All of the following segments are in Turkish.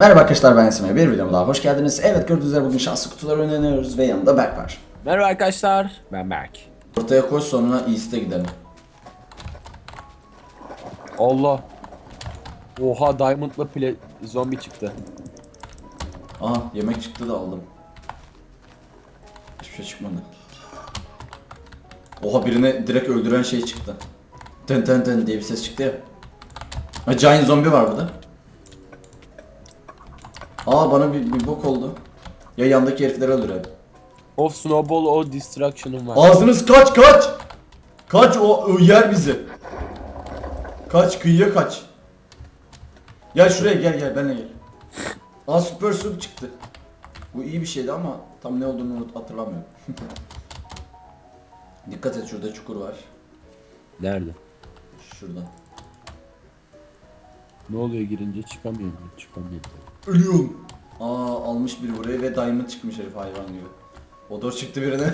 Merhaba arkadaşlar ben Esme. Bir videoma daha hoş geldiniz. Evet gördüğünüz üzere bugün şanslı kutuları oynanıyoruz ve yanımda Berk var. Merhaba arkadaşlar, ben Berk. Ortaya koş sonra East'e gidelim. Allah. Oha Diamond'la pile zombi çıktı. Aha yemek çıktı da aldım. Hiçbir şey çıkmadı. Oha birine direkt öldüren şey çıktı. Ten ten ten diye bir ses çıktı ya. Ha giant zombi var burada. Aa bana bir, bir bok oldu. Ya yandaki herifleri öldürelim. Of Snowball o Destruction'ım var. Ağzınız kaç kaç. Kaç o, o yer bizi. Kaç kıyıya kaç. Gel şuraya gel gel benimle gel. Aa süper soup çıktı. Bu iyi bir şeydi ama tam ne olduğunu unut- hatırlamıyorum. Dikkat et şurada çukur var. Nerede? Şurada. Ne oluyor girince çıkamıyorum. Çıkamıyorum. Ölüyorum. Aa almış biri buraya ve diamond çıkmış herif hayvan gibi. Odor çıktı birine.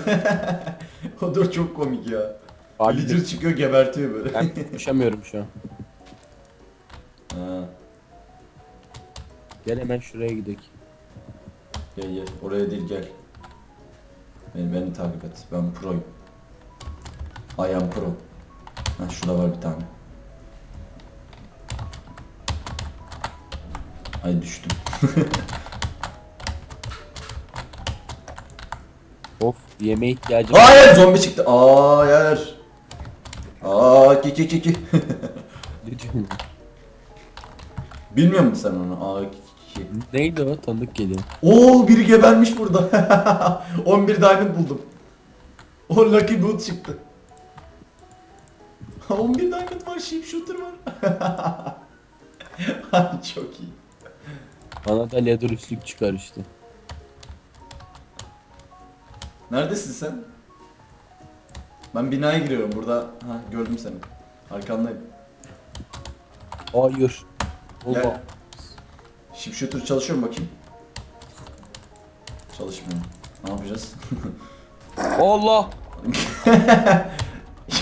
Odor çok komik ya. Abi Villager çıkıyor gebertiyor böyle. ben koşamıyorum şu an. Ha. Gel hemen şuraya gidelim. Gel gel oraya değil gel. Beni, beni takip et. Ben proyum. I am pro. Ha şurada var bir tane. Ay düştüm. Of yemeğe ihtiyacım var. Hayır zombi çıktı. Hayır. Aa ki ki ki ki. Ne diyorsun? Bilmiyor musun sen onu? Aa ki ki ki. Neydi o? Tanıdık geliyor. Oo biri gebermiş burada. 11 diamond buldum. O lucky boot çıktı. 11 diamond var, sheep shooter var. Ay, Çok iyi. Bana da leather üstlük çıkar işte. Neredesin sen? Ben binaya giriyorum burada. Ha gördüm seni. Arkandayım. Hayır. Gel. Oha. Sheep shooter çalışıyor mu bakayım? Çalışmıyor. Ne yapacağız? Allah.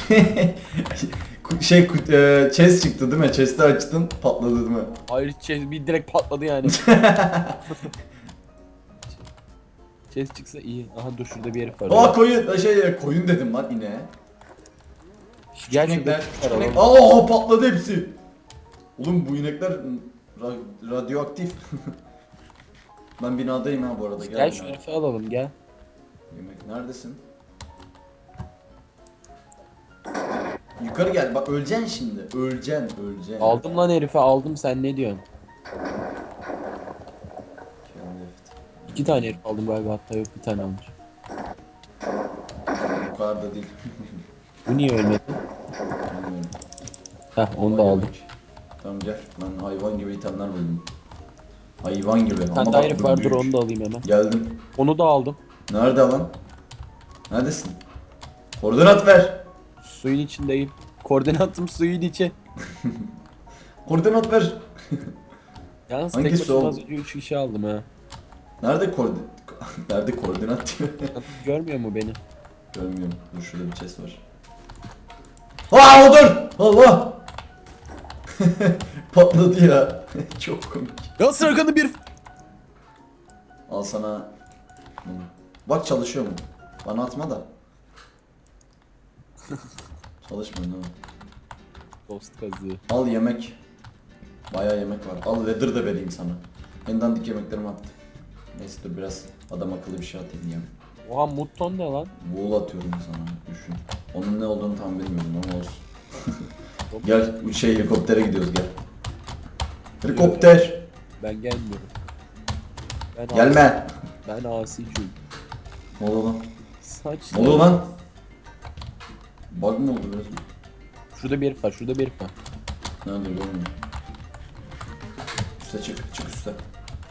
Şey e, chest çıktı değil mi? Chest'i açtın patladı değil mi? Hayır chest bir direkt patladı yani. chest çıksa iyi. Aha dur şurada bir herif var. Aa koyun şey koyun dedim lan ineğe. Gel İnekler. inek-. Aa patladı hepsi. Oğlum bu inekler ra- radyoaktif. ben binadayım ha bu arada. Gel, Gel şu herifi alalım gel. Yemek neredesin? Yukarı gel bak öleceksin şimdi. Öleceksin, öleceksin. Aldım lan herifi aldım sen ne diyorsun? İki tane herif aldım galiba hatta yok bir tane almış. Bu kadar da değil. Bu niye ölmedi? Bilmiyorum. Heh onu da Vay aldım. yemek. Tamam gel. Ben hayvan gibi itemler buldum. Hayvan gibi. Bir Ama tane bak daha herif bu vardır büyük. onu da alayım hemen. Geldim. Onu da aldım. Nerede lan? Neredesin? Koordinat ver. Suyun içindeyim. Koordinatım suyun içi. Koordinat ver. Yalnız Hangisi tek başıma o? az önce 3 kişi aldım ha. Nerede koordinat? Nerede koordinat diyor. Görmüyor mu beni? Görmüyorum. Dur şurada bir chest var. Aa o dur! Allah! Patladı ya. Çok komik. Ya sırkanı bir... Al sana bunu. Bak çalışıyor mu? Bana atma da. Çalışmıyor değil mi? Dost kazığı. Al yemek. Bayağı yemek var. Al leather da vereyim sana. En dandik yemeklerimi attı. Neyse dur biraz adam akıllı bir şey atayım ya. Oha mutton ne lan? Wool atıyorum sana düşün. Onun ne olduğunu tam bilmiyorum ama olsun. gel şey helikoptere gidiyoruz gel. Helikopter. Ben gelmiyorum. Ben Gelme. Ben asi çünkü. Ne oldu lan? Saç. Ne oldu lan? Bug mı oldu biraz? Şurada bir herif var şurada bir herif var. Nerede görmüyorum. Üste çık, çık üste.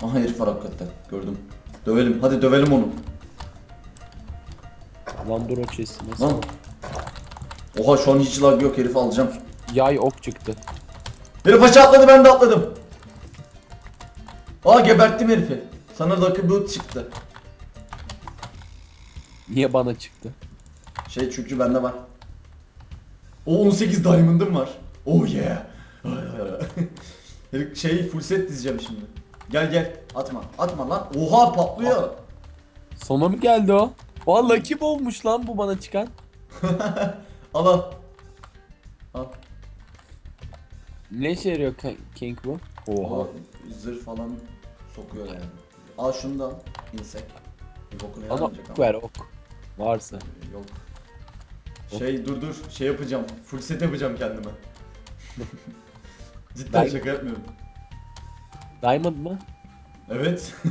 Aha herif var hakikaten, gördüm. Dövelim, hadi dövelim onu. Lan dur o chest'i nasıl? Lan. Oha şu an hiç lag yok, herifi alacağım. Yay ok çıktı. Herif aşağı atladı, ben de atladım. Aa geberttim herifi. Sana Lucky Boot çıktı. Niye bana çıktı? Şey çünkü bende var. O 18 diamond'ım var. Oh yeah. Şey full set dizeceğim şimdi. Gel gel. Atma. Atma lan. Oha patlıyor. Sona mı geldi o? Valla Lucky olmuş lan bu bana çıkan. al al. Al. Ne işe yarıyor King bu? Oha. Zırh falan sokuyor yani. Al şunu da insek. Bir yaramayacak ok ver ok. Varsa. Yok. Şey dur dur şey yapacağım. Full set yapacağım kendime. Cidden Ben- şaka yapmıyorum. Diamond mı? Evet.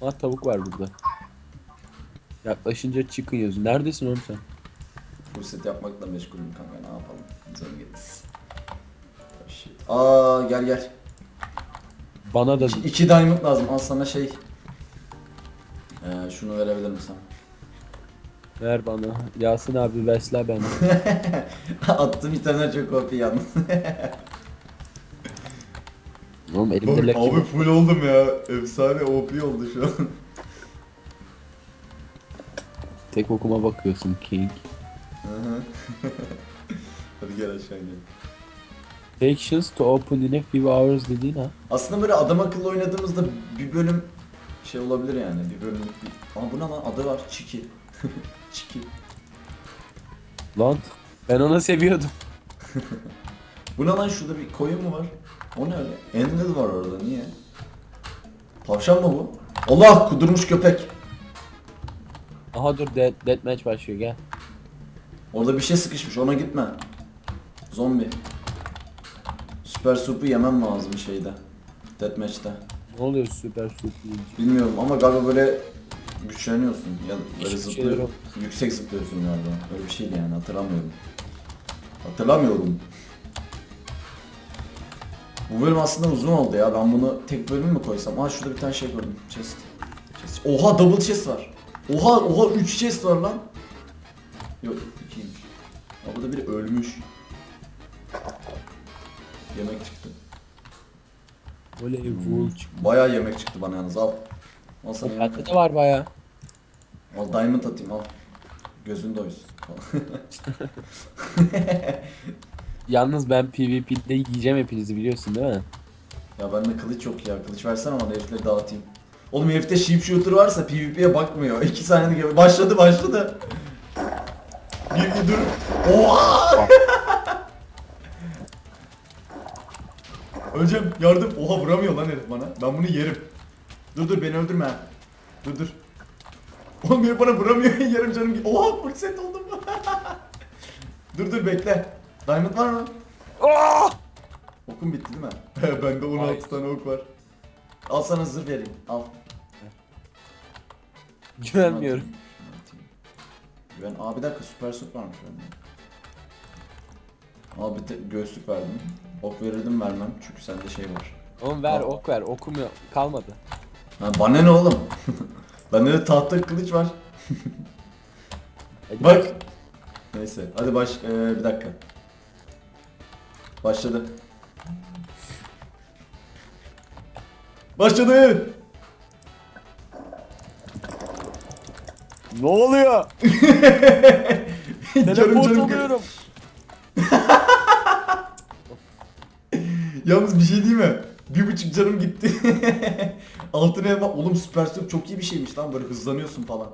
Ha tavuk var burada. Yaklaşınca chicken yazıyor. Neredesin oğlum sen? Full set yapmakla meşgulüm kanka ne yapalım. Zenginiz. Shit. Aa gel gel. Bana da İki, iki diamond lazım. Al sana şey. Ee, şunu verebilir misin? Ver bana. Yasin abi besle beni. Attım bir tane çok OP yalnız. oğlum elimde Lucky var. full oldum ya. Efsane OP oldu şu an. Tek okuma bakıyorsun King. Hı hı. Hadi gel aşağı inelim. Factions to open in a few hours dediğin ha. Aslında böyle adam akıllı oynadığımızda bir bölüm şey olabilir yani bir bölüm bir... Ama bu ne lan adı var Çiki. Çiki. Lan ben onu seviyordum. Bu ne lan şurada bir koyun mu var? O ne öyle? Ended var orada niye? Tavşan mı bu? Allah kudurmuş köpek. Aha dur dead, deathmatch başlıyor gel. Orada bir şey sıkışmış ona gitme. Zombi. Süper supu yemem lazım şeyde. Deathmatch'te. Ne oluyor süper deyince? Bilmiyorum ama galiba böyle güçleniyorsun ya da böyle Hiçbir şey zıplıyor. yok. Yüksek zıplıyorsun galiba. Öyle bir şeydi yani hatırlamıyorum. Hatırlamıyorum. Bu bölüm aslında uzun oldu ya. Ben bunu tek bölüm mü koysam? Aa şurada bir tane şey gördüm. Chest. chest. Oha double chest var. Oha oha 3 chest var lan. Yok 2'ymiş. Aa burada biri ölmüş. Yemek çıktı. Oley wool çıktı. Bayağı yemek çıktı bana yalnız al. Al sana yemek. bende de var baya. Al diamond atayım al. Gözün doysun. Yalnız ben PvP'de yiyeceğim hepinizi biliyorsun değil mi? ya bende kılıç yok ya. Kılıç versene bana herifleri dağıtayım. Oğlum herifte sheep shooter varsa PvP'ye bakmıyor. 2 saniyede gibi. Başladı başladı. Bir, bir dur. Oha! Öleceğim yardım. Oha vuramıyor lan herif bana. Ben bunu yerim. Dur dur beni öldürme. Dur dur. Oğlum herif bana vuramıyor. Yarım canım. gi- Oha full set oldum. dur dur bekle. Diamond var mı? Okum bitti değil mi? Bende 16 Hayır. tane ok var. Al sana zırh vereyim. Al. Güvenmiyorum. Güven. Aa bir dakika süper suit varmış bende. Al bir te- göğüslük verdim. Ok verirdim vermem çünkü sende şey var. Oğlum ver Al. ok ver okum yok. Kalmadı. Ha bana ne oğlum? bende de tahta kılıç var. Hadi Bak. Neyse hadi baş ee, bir dakika. Başladı. Başladı. Ne oluyor? Teleport oluyorum. Yalnız bir şey değil mi? Bir buçuk canım gitti. Altın elma. Oğlum süper suit çok iyi bir şeymiş lan böyle hızlanıyorsun falan.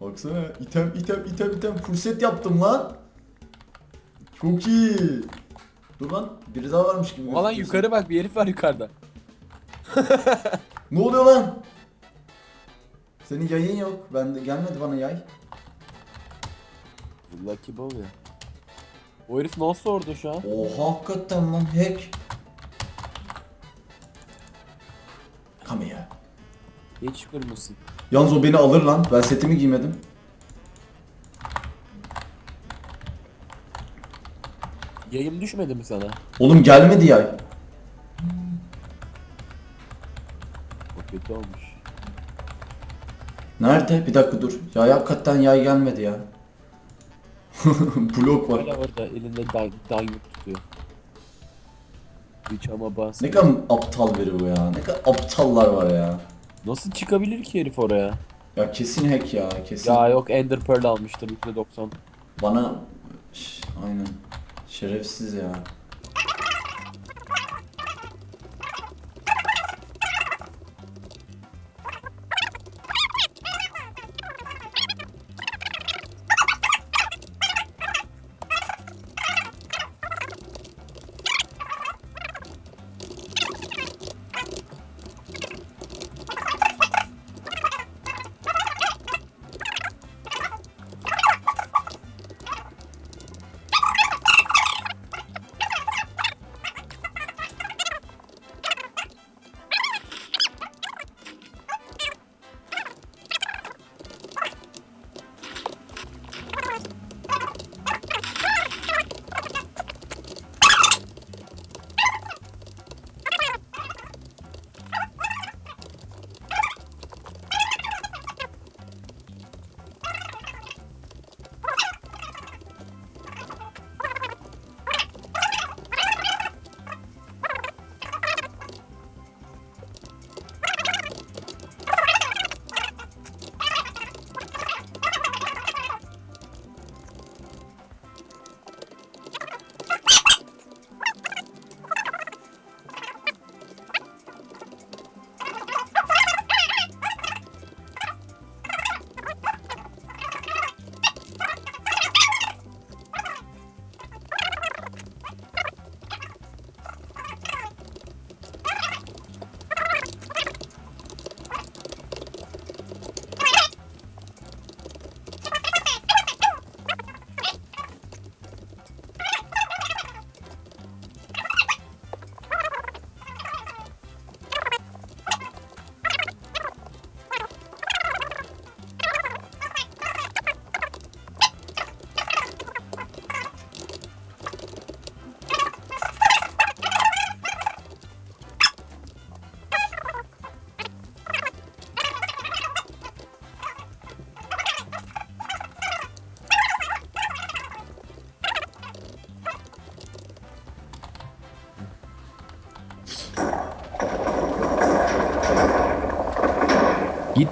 Baksana item item item item set yaptım lan. Çok iyi. Dur lan biri daha varmış gibi. Gözüküyor. yukarı bak bir herif var yukarıda. Ne oluyor lan? Senin yayın yok. Ben de gelmedi bana yay. Lucky Ball ya. O herif nasıl orada şu an? Oha hakikaten lan hack. Hiç kırmızı. Yalnız o beni alır lan. Ben setimi giymedim. Yayım düşmedi mi sana? Oğlum gelmedi yay. O kötü olmuş. Nerede? Bir dakika dur. Ya hakikaten yay gelmedi ya. Blok var. Hala orada elinde dang tutuyor. Hiç ama bas. Ne kadar aptal biri bu ya. Ne kadar aptallar var ya. Nasıl çıkabilir ki herif oraya? Ya kesin hack ya. Kesin. Ya yok Ender Pearl almıştır %90. Bana... Şş, aynen. Şerefsiz ya.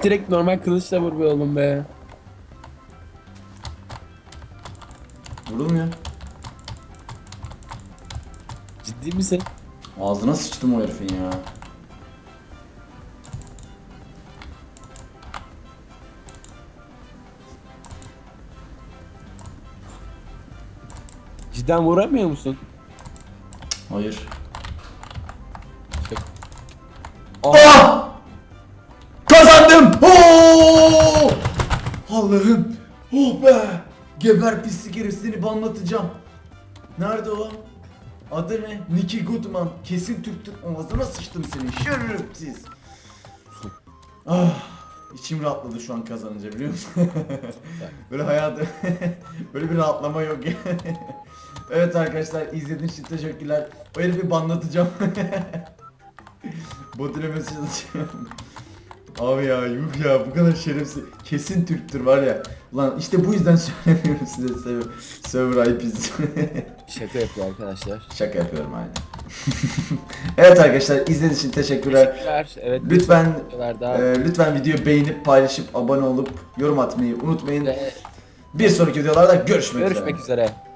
Git direkt normal kılıçla vur be oğlum be. Vurulmuyor. Ciddi misin? Ağzına sıçtım o herifin ya. Cidden vuramıyor musun? Hayır. Oo! Allah'ım! Oh be! Geber pislik herif seni banlatacağım. Nerede o? Adı ne? Nicky Goodman. Kesin Türktür. Ağzına sıçtım seni. Şerefsiz. Ah! İçim rahatladı şu an kazanınca biliyor musun? Böyle hayatı böyle bir rahatlama yok yani. evet arkadaşlar izlediğiniz için teşekkürler. O herifi banlatacağım. Botine mesaj atacağım. Abi ya yuh ya bu kadar şerefsiz. Kesin Türktür var ya. Ulan işte bu yüzden söylemiyorum size server, server IP'si. şaka yapıyor arkadaşlar. Şaka yapıyorum aynen. evet arkadaşlar izlediğiniz için teşekkürler. Teşekkürler. Evet. Lütfen e, lütfen videoyu beğenip paylaşıp abone olup yorum atmayı unutmayın. Ve Bir sonraki videolarda görüşmek üzere. görüşmek üzere.